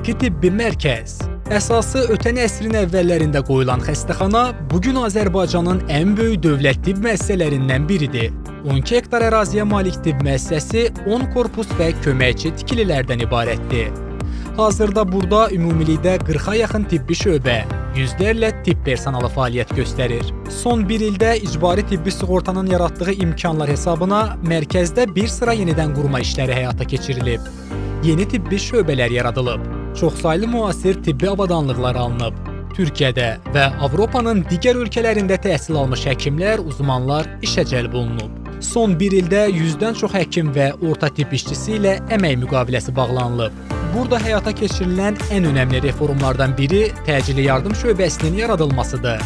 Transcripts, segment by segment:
Kliniki Tibbi Mərkəz. Əsası ötən əsrin əvvəllərində qoyulan xəstəxana bu gün Azərbaycanın ən böyük dövlət tibb müəssisələrindən biridir. 12 hektar əraziyə malik tibb müəssisəsi 10 korpus və köməkçi tikililərdən ibarətdir. Hazırda burada ümumilikdə 40-a yaxın tibbi şöbə, yüzlərlə tibb personalı fəaliyyət göstərir. Son 1 ildə icbari tibbi sığortanın yaratdığı imkanlar hesabına mərkəzdə bir sıra yenidən qurma işləri həyata keçirilib. Yeni tibbi şöbələr yaradılıb. Çoxsaylı müasir tibbi avadanlıqlar alınıb. Türkiyədə və Avropanın digər ölkələrində təhsil almış həkimlər, uzmanlar işə cəlb olunub. Son 1 ildə 100-dən çox həkim və orta tibb işçisi ilə əmək müqaviləsi bağlanılıb. Burada həyata keçirilən ən önəmli reformlardan biri təcili yardım şöbəsinin yaradılmasıdır.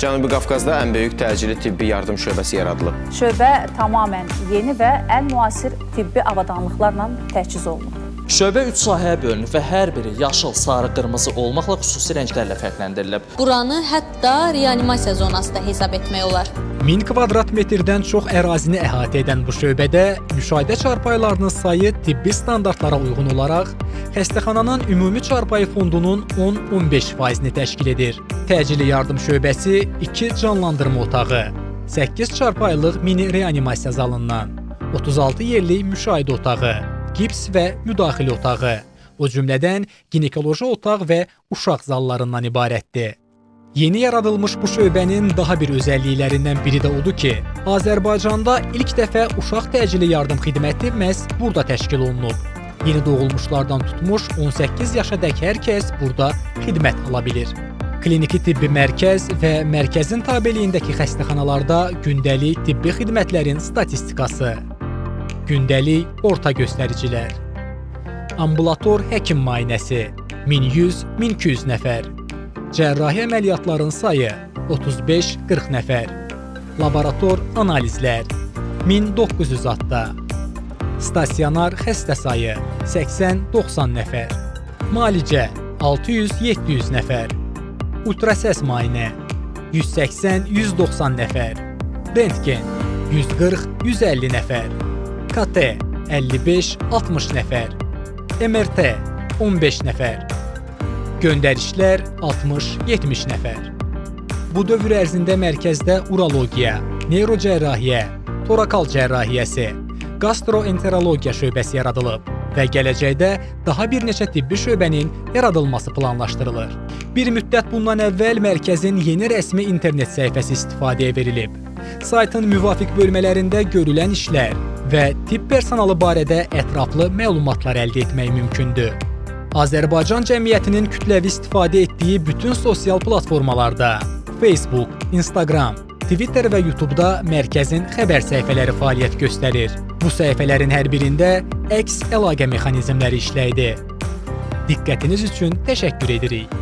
Cənubi Qafqazda ən böyük təcili tibbi yardım şöbəsi yaradılıb. Şöbə tamamilə yeni və ən müasir tibbi avadanlıqlarla təchiz olunub. Şöbə 3 sahəyə bölünüb və hər biri yaşıl, sarı, qırmızı olmaqla xüsusi rənglərlə fərqləndirilib. Buranı hətta reanimasiya zonası da hesab etmək olar. 1000 kvadrat metrdən çox ərazini əhatə edən bu şöbədə müşahidə çarpayılarının sayı tibbi standartlara uyğun olaraq xəstəxananın ümumi çarpayı fondunun 10-15%-ni təşkil edir. Təcili yardım şöbəsi 2 canlandırma otağı, 8 çarpayılıq mini reanimasiya zalından, 36 yerlik müşahidə otağı, gips və müdaxilə otağı, o cümlədən ginekoloji otaq və uşaq zallarından ibarətdir. Yeni yaradılmış bu şöbənin daha bir özəlliklərindən biri də odur ki, Azərbaycanda ilk dəfə uşaq təcili yardım xidməti məhz burada təşkil olunub. Yeni doğulmuşlardan tutmuş 18 yaşadək hər kəs burada xidmət ala bilir. Kliniki tibbi mərkəz və mərkəzin tabeliyindəki xəstəxanalarda gündəlik tibbi xidmətlərin statistikası. Gündəlik orta göstəricilər. Ambulator həkim müayinəsi 1100-1200 nəfər. Cərrahi əməliyyatların sayı 35-40 nəfər. Laborator analizlər 1900 adda. Stasionar xəstə sayı 80-90 nəfər. Müalicə 600-700 nəfər. Ultrasəs müayinə 180-190 nəfər. Rentgen 140-150 nəfər. KT 55-60 nəfər. MRT 15 nəfər. Göndərişlər 60-70 nəfər. Bu dövr ərzində mərkəzdə urologiya, neyrocərrahiyyə, torakal cərrahiyyəsi, gastroenterologiya şöbəsi yaradılıb və gələcəkdə daha bir neçə tibbi şöbənin yaradılması planlaşdırılır. Bir müddət bundan əvvəl mərkəzin yeni rəsmi internet səhifəsi istifadəyə verilib. Saytın müvafiq bölmələrində görülən işlər və tibb personalı barədə ətraflı məlumatlar əldə etmək mümkündür. Azərbaycan cəmiyyətinin kütləvi istifadə etdiyi bütün sosial platformalarda Facebook, Instagram, Twitter və YouTube-da mərkəzin xəbər səhifələri fəaliyyət göstərir. Bu səhifələrin hər birində əks əlaqə mexanizmləri işləkdir. Diqqətiniz üçün təşəkkür edirik.